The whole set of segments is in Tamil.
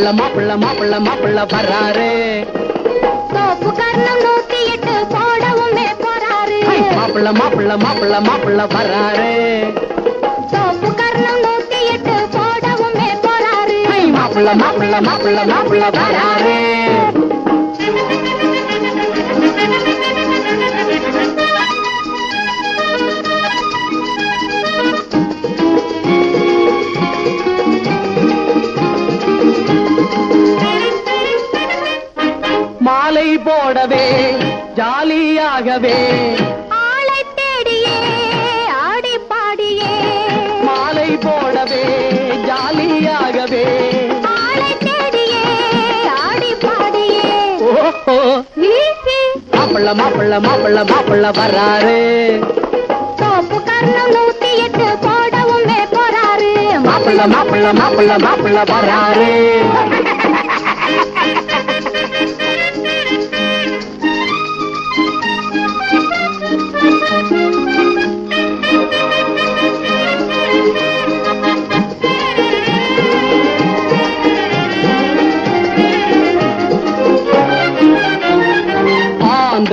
மாப்பிள்ள மாப்பிள்ள மாப்பிள்ள மாப்பிள்ள வர்றாரு தோப்பு கர்ணம் நூத்தி எட்டு போடவுமே போறாரு மாப்பிள்ள மாப்பிள்ள மாப்பிள்ள மாப்பிள்ள வர்றாரு தோப்பு கர்ணம் நூத்தி எட்டு போடவுமே போறாரு மாப்பிள்ள மாப்பிள்ள மாப்பிள்ள மாப்பிள்ள வர்றாரு ஜாலியாகவே ஆளை தேடியே ஆடி பாடியே. மாலை போடவே ஜாலியாகவே. ஆளை தேடியே ஆடி பாடியே. ஓஹோ. மாப்பிள்ள மாப்பிள்ள மாப்பிள்ள மாப்பிள்ள வர்றாரு. தோப்பு கர்ணம் நூத்தி எட்டு போடவுமே போறாரு. மாப்பிள்ள மாப்பிள்ள மாப்பிள்ள மாப்பிள்ள வர்றாரு.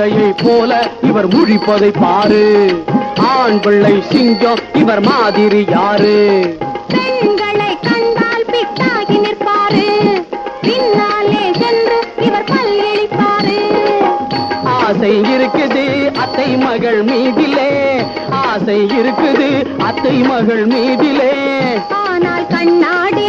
ஆந்தையை போல இவர் முழிப்பதை பாரு. ஆண் பிள்ளை சிங்கம் இவர் மாதிரி யாரு? பெண்களை கண்டால் பிட்டாகி நிற்பாரு. பின்னாலே சென்று இவர் பல்லிழிப்பாரு ஆசை இருக்குது அத்தை மகள் மீதிலே. ஆசை இருக்குது அத்தை மகள் மீதிலே. ஆனால் கண்ணாடி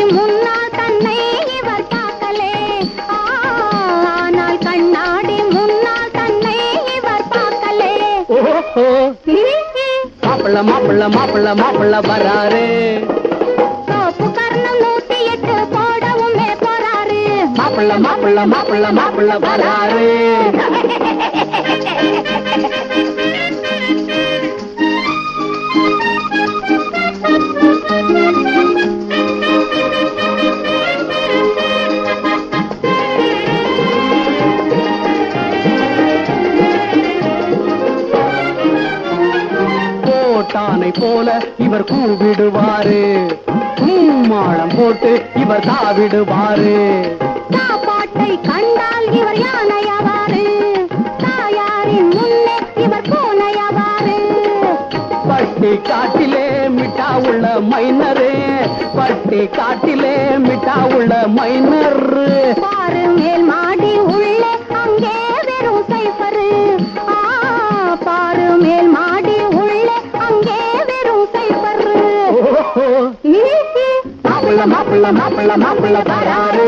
மாப்பிள்ள மாப்பிள்ள மாப்பிள்ள மாப்பிள்ள வராரு. மாப்பிள்ள மாப்பிள்ள மாப்பிள்ள மாப்பிள்ள வராரு. போல இவர் கூவிடுவாரு. மாளம் போட்டு இவர் தாவிடுவாரு. சாப்பாட்டை கண்டால் இவர் யானையாவாரு. தாயாரின் முன்னே இவர் பூனையாவாரு. பட்டி காட்டிலே மிட்டா உள்ள மைனரே. பட்டி காட்டிலே மிட்டா உள்ள மைனர் பாரு மேல் ஓஹோ மாப்பிள்ள மாப்பிள்ள மாப்பிள்ள மாப்பிள்ள வராரு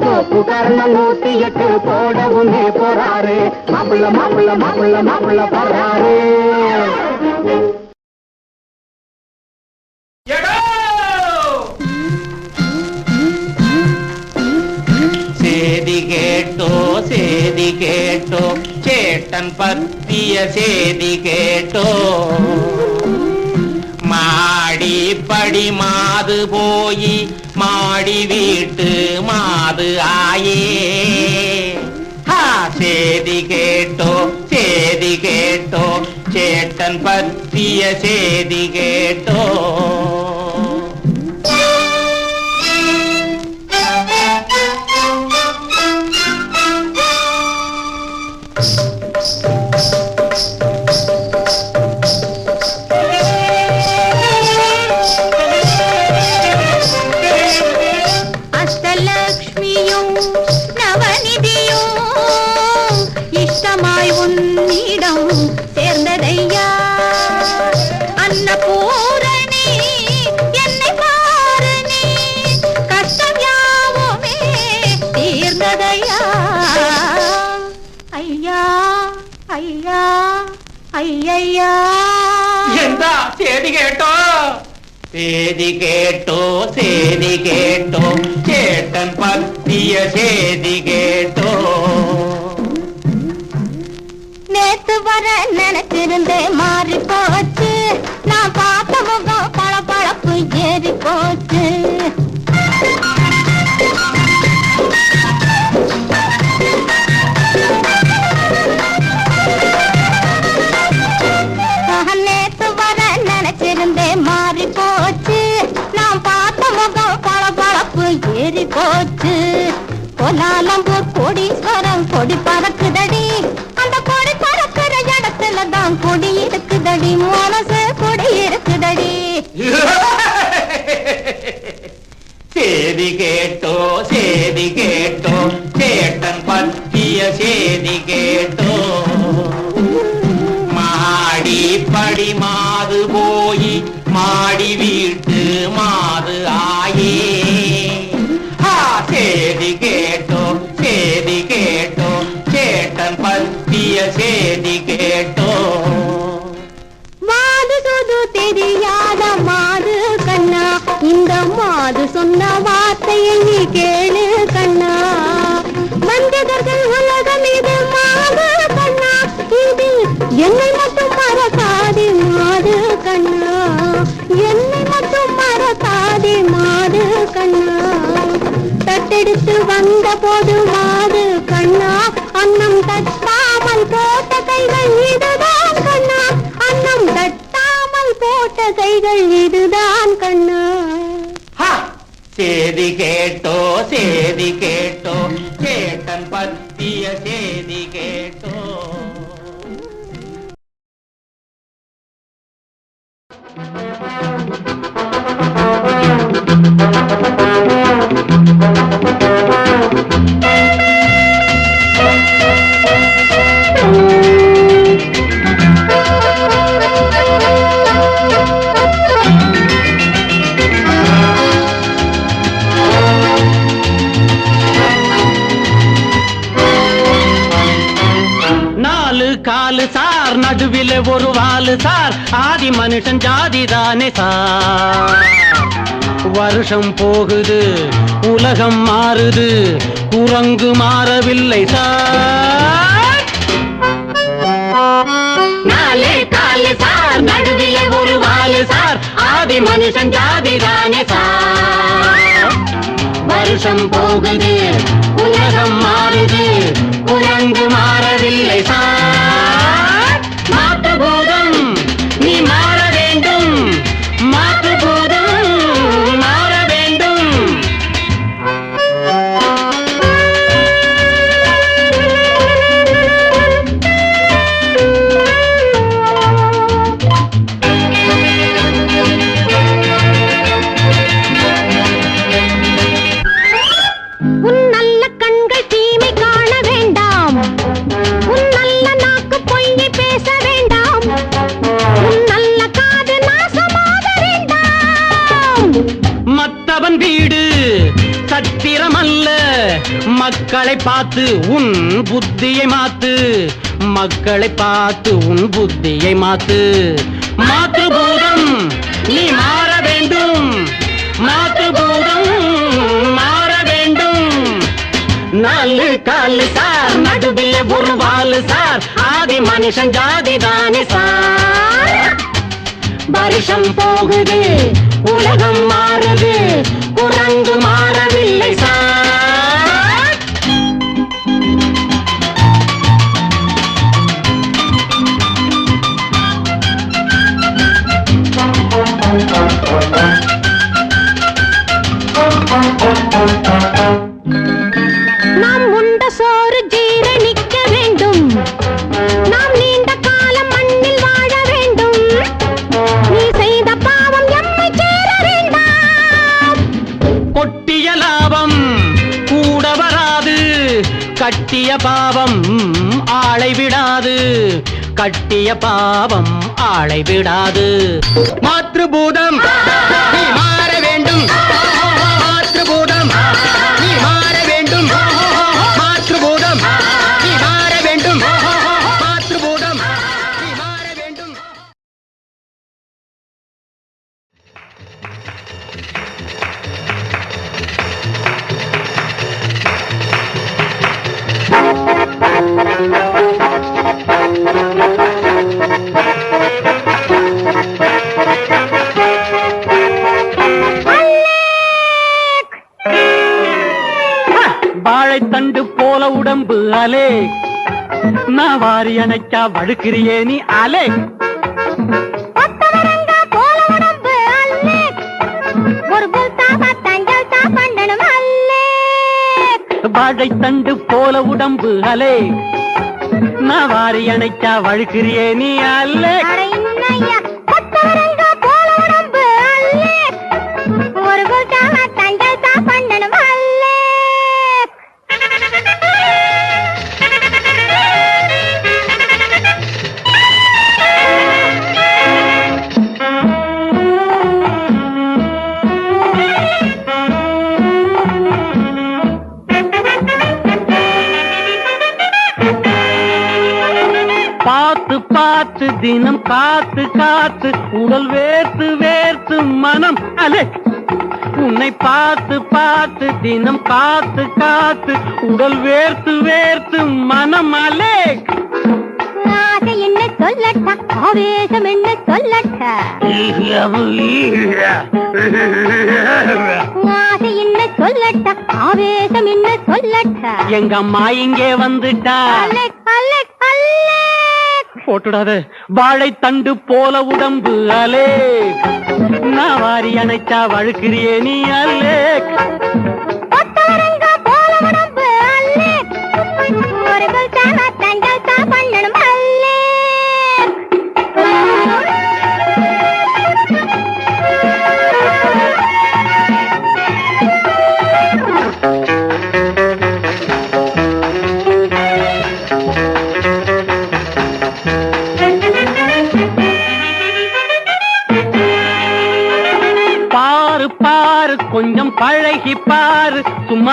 தோப்பு கரணம் நூத்தி எட்டு போடவுமே போறாரு. மாப்பிள்ள மாப்பிள்ள மாப்பிள்ள மாப்பிள்ள வராரு சேதி கேட்டோ சேதி கேட்டோ. சேட்டன் பத்திய சேதி கேட்டோ. மாடி மாது போய் மாடி வீட்டு மாது ஆயே. சேதி கேட்டோ சேதி கேட்டோ சேட்டன் பற்றிய சேதி கேட்டோ. கேட்டோ? சேதி கேட்டோ சேதி கேட்டோ. சேட்டன் பத்திய சேதி கேட்டோ. நேத்து வர நினைச்சிருந்தே மாறி போச்சு நான் பார்த்த முகம் பழ பழப்பு ஏறி போச்சு நாலம்பூர் கோடீஸ்வரம் கொடி பறக்குதடி. அந்த கொடி பறக்கிற இடத்துல தான் கொடி இருக்குதடி. மனசு கொடி இருக்குதடி. சேதி கேட்டோ சேதி கேட்டோ சேட்டன் பற்றிய சேதி கேட்டோ. மாடி படி மாது போய் மாடி வீட்டு சொன்ன வார்த்தையை நீ கேளு கண்ணா. வந்ததர்கள் உலகம் இது மாது கண்ணா. இது என்னை மட்டும் மறக்காதே மாது கண்ணா. என்னை மட்டும் மறக்காதே மாது கண்ணா. தட்டெடுத்து வந்த போது மாது கண்ணா. அன்னம் தட்டாமல் போட்ட கைகள் இதுதான் கண்ணா. அன்னம் தட்டாமல் போட்ட கைகள் இதுதான் கண்ணா ஹா! சேதி கேட்டோ சேதி கேட்டோ சேட்டன் பத்திய சேதி கேட்டோ மனுஷன் ஜாதி தானே சார். வருஷம் போகுது உலகம் மாறுது குரங்கு மாறவில்லை சார். நாலே காலு சார் நடுவில ஒரு வாலு சார் ஆதி மனுஷன் ஜாதி தானே சார். வருஷம் போகுது உலகம் மாறுது குரங்கு மாறவில்லை சார். மக்களை பார்த்து உன் புத்தியை மாத்து. மக்களை பார்த்து உன் புத்தியை மாத்து. மாற்றுபூதம் நீ மாற வேண்டும். மாற்றுபூதம் மாற வேண்டும். நாலு காலு சார் நடுவில் ஒரு வாலு சார். ஆதி மனுஷன் ஜாதி தானே சார். வருஷம் போகுது உலகம் மாறுது. குரங்கு மாறவில்லை சார். கட்டிய பாவம் ஆளை விடாது. கட்டிய பாவம் ஆளை விடாது. மாத்ருபூதம் நீ மாற வேண்டும். உடம்பு அலே. நான் வாரி அணைக்கா வழுக்கிறியே நீ அலே. வாழை தண்டு போல உடம்பு அலே. நான் வாரி அணைச்சா வழுக்கிறியே நீ அல்ல தினம் காத்து காத்து உடல் வேர்த்து வேர்த்து மனம் அலே. உன்னை பார்த்து பார்த்து தினம் காத்து காத்து உடல் வேர்த்து வேர்த்து மனம் அலே. என்ன சொல்லட்டா? ஆவேசம் என்ன சொல்லட்டா? ஆசை என்ன சொல்லட்டா? ஆவேசம் என்ன சொல்லட்டா? எங்க அம்மா இங்கே வந்துட்டா? அலெக் அலெக் அலெக் போட்டுடாத. வாழை தண்டு போல உடம்பு அலே. நான் வாரி அணைச்சா வழுக்கிறியே நீ அல்லே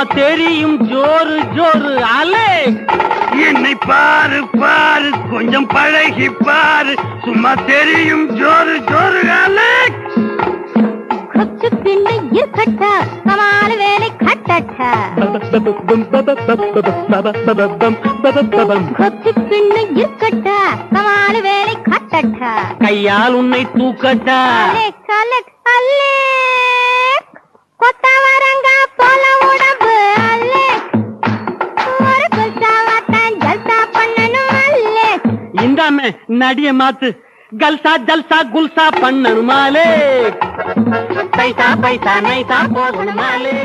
தெரியும் ஜோரு ஜோரு அலே. என்னை பாரு பாரு கொஞ்சம் பழகி பாரு. சும்மா தெரியும் ஜோரு ஜோரு அலே. கொச்சு பிள்ளை இருக்கட்டா. கமால வேலை கட்டட்டா. கொச்சு பிள்ளை இருக்கட்டா. கமால வேலை கட்டட்டா. கையால் உன்னை தூக்கட்டா. கொத்தவரங்கா போல உடம்பு இந்தாமே நடிய மாத்து. கல்சா ஜல்சா குல்சா பண்ணணுமாலே பைசா பைசா நைசா போகணுமாலே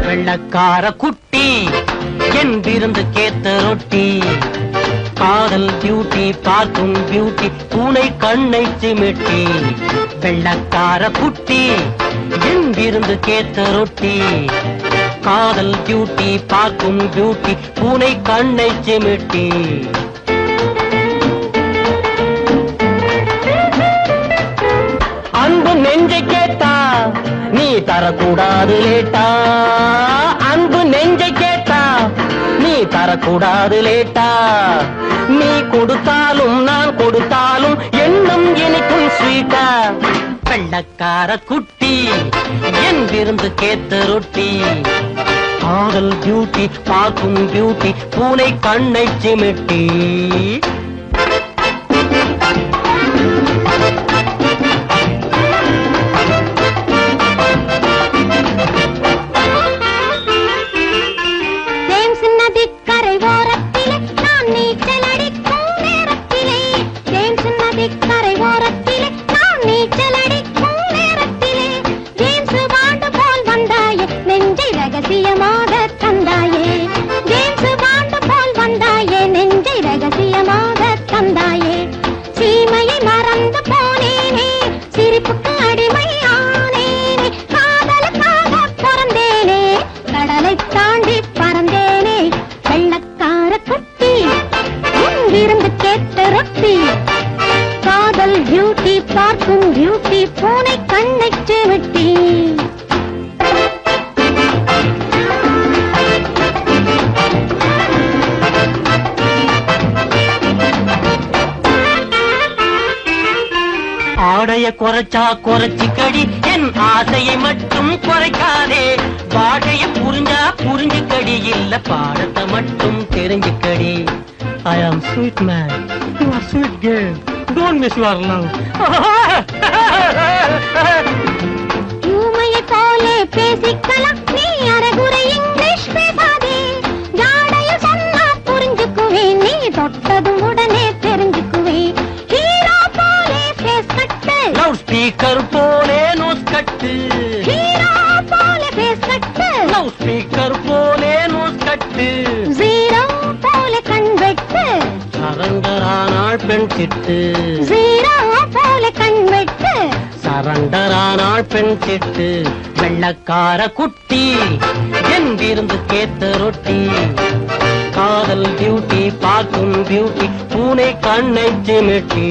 வெள்ளக்கார குட்டி என் விருந்து கேத்த ரொட்டி. காதல் பியூட்டி பார்க்கும் பியூட்டி பூனை கண்ணை சிமிட்டி. வெள்ளக்கார குட்டி என் விருந்து கேத்த ரொட்டி. காதல் பியூட்டி பார்க்கும் பியூட்டி பூனை கண்ணை சிமிட்டி. அன்பு நெஞ்சை கேட்டா நீ தரக்கூடாது லேட்டா. அன்பு நெஞ்சை கே தரக்கூடாது லேட்டா. நீ கொடுத்தாலும் நான் கொடுத்தாலும் எண்ணம் எனக்கும் ஸ்வீட்டா. வெள்ளக்கார குட்டி என் விருந்து கேத்த ரொட்டி. காதல் பியூட்டி பார்க்கும் பியூட்டி பூனை கண்ணை சிமிட்டி. அங்கிருந்து கேட்ட ரொட்டி. காதல் பியூட்டி பார்க்கும் பியூட்டி பூனை கண்ணை செவிட்டி ஆடைய குறைச்சா குறைச்சி கடி என் ஆசையை மட்டும் குறைக்காதே. பாடைய புரிஞ்சா புரிஞ்சுக்கடி இல்ல பாடத்தை மட்டும் தெரிஞ்சுக்கடி. I am sweet man. You are sweet girl. Don't miss your love. భూమయ తోలే పేసి కలక్ని అరగుర ఇంగ్లీష్ పేదాది జాడయ సన్నా పురింజుకువే నీ తొట్టదు ఉడనే తెరింజుకువే హీరో పోలే ఫేస్ కట్ లౌడ్ స్పీకర్ పోలే నోస్ కట్ பெண் ஜீரோ போலே கண் வெட்டு. சரண்டரானாள் பெண் சிட்டு வெள்ளக்கார குட்டி எங்கிருந்து கேத்த ரொட்டி. காதல் பியூட்டி பார்க்கும் பியூட்டி பூனை கண்ணை சிமிட்டி